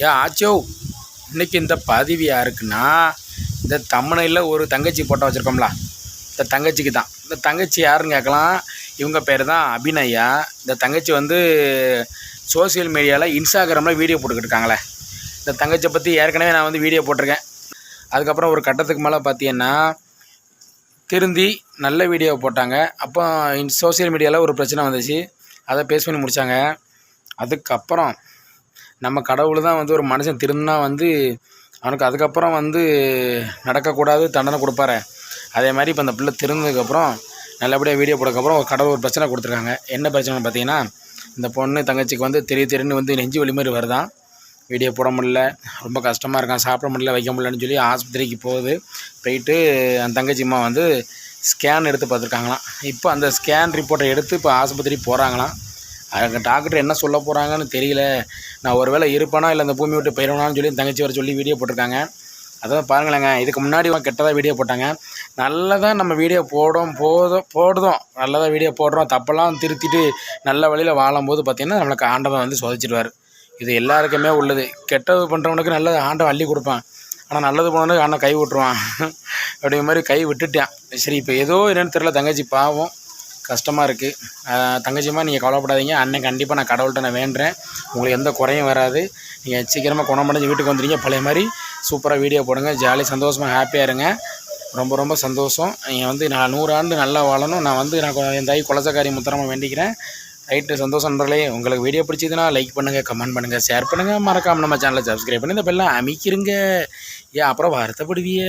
ஏ ஆச்சோ. இன்றைக்கி இந்த பதிவு யாருக்குன்னா இந்த தம்மனையில் ஒரு தங்கச்சி போட்டோ வச்சுருக்கோம்ல. இந்த தங்கச்சிக்கு தான். இந்த தங்கச்சி யாருன்னு கேட்கலாம். இவங்க பேர் தான் அபிநயா. இந்த தங்கச்சி வந்து சோஷியல் மீடியாவில் இன்ஸ்டாகிராமில் வீடியோ போட்டுக்கிட்டு இருக்காங்களே. இந்த தங்கச்சியை பற்றி ஏற்கனவே நான் வந்து வீடியோ போட்டிருக்கேன். அதுக்கப்புறம் ஒரு கட்டத்துக்கு மேலே பார்த்தீங்கன்னா திருந்தி நல்ல வீடியோ போட்டாங்க. அப்போ சோஷியல் மீடியாவில் ஒரு பிரச்சனை வந்துச்சு. அதை பேஸ் பண்ணி முடித்தாங்க அதுக்கப்புறம் நம்ம கடவுள் தான் வந்து ஒரு மனுஷன் திருந்தினா வந்து அவனுக்கு அதுக்கப்புறம் வந்து நடக்கக்கூடாது தண்டனை கொடுப்பாரு. அதே மாதிரி இப்போ அந்த பிள்ளை திருந்ததுக்கப்புறம் நல்லபடியாக வீடியோ போட்டதுக்கப்புறம் ஒரு கடவுள் ஒரு பிரச்சனை கொடுத்துருக்காங்க. என்ன பிரச்சனைன்னு பார்த்தீங்கன்னா இந்த பொண்ணு தங்கச்சிக்கு வந்து தெரிய திடீர்னு வந்து நெஞ்சு வலி மாதிரி வருதான் வீடியோ போட முடியல ரொம்ப கஷ்டமாக இருக்கான் சாப்பிட முடியல வைக்க முடியலன்னு சொல்லி ஆஸ்பத்திரிக்கு போகுது. போயிட்டு அந்த தங்கச்சிம்மா வந்து ஸ்கேன் எடுத்து பார்த்துருக்காங்களாம். இப்போ அந்த ஸ்கேன் ரிப்போர்ட்டை எடுத்து இப்போ ஆஸ்பத்திரி போகிறாங்களாம் அதுக்கு டாக்டர் என்ன சொல்ல போகிறாங்கன்னு தெரியல. நான் ஒரு வேளை இருப்பேனா இல்லை அந்த பூமி விட்டு போயிடுவேனான்னு சொல்லி தங்கச்சி வர சொல்லி வீடியோ போட்டிருக்காங்க. அதான் பாருங்களேங்க இதுக்கு முன்னாடி கெட்டதாக வீடியோ போட்டாங்க. நல்லதாக நம்ம வீடியோ போடும் போதும் போடுதோம். நல்லதாக வீடியோ போடுறோம். தப்பெல்லாம் திருத்திட்டு நல்ல வழியில் வாழும்போது பார்த்திங்கன்னா நம்மளுக்கு ஆண்டவன் வந்து சோதிச்சிடுவார். இது எல்லாருக்குமே உள்ளது. கெட்டது பண்ணுறவனுக்கு நல்லது ஆண்டவன் அள்ளி கொடுப்பான். ஆனால் நல்லது போனவனுக்கு ஆண்டவன் கை விட்டுருவான். அப்படிங்கிற மாதிரி கை விட்டுட்டேன். சரி இப்போ ஏதோ என்னன்னு தெரில தங்கச்சி பாவம். கஷ்டமாக இருக்குது தங்கச்சிமா நீங்கள் கவலைப்படாதீங்க. அண்ணன் கண்டிப்பாக நான் கடவுள்கிட்ட நான் வேண்டுறேன். உங்களுக்கு எந்த குறையும் வராது. நீங்கள் சீக்கிரமாக குணமடைஞ்சு வீட்டுக்கு வந்துடுங்க பழைய மாதிரி சூப்பராக வீடியோ போடுங்க. ஜாலி சந்தோஷமாக ஹாப்பியாக இருங்க. ரொம்ப ரொம்ப சந்தோஷம். நீங்கள் வந்து நான் நூறு ஆண்டு நல்லா வாழணும். நான் வந்து நான் என் தாய் குலசக்காரி முத்தரமாக வேண்டிக்கிறேன். ரைட்டு சந்தோஷம் நண்பர்களே. உங்களுக்கு வீடியோ பிடிச்சதுன்னா லைக் பண்ணுங்கள் கமெண்ட் பண்ணுங்கள் ஷேர் பண்ணுங்கள் மறக்காமல் நம்ம சேனலை சப்ஸ்கிரைப் பண்ணி இந்த பெல்லாம் அமைக்கிருங்க. ஏன் அப்புறம் வருத்தப்படுவிய.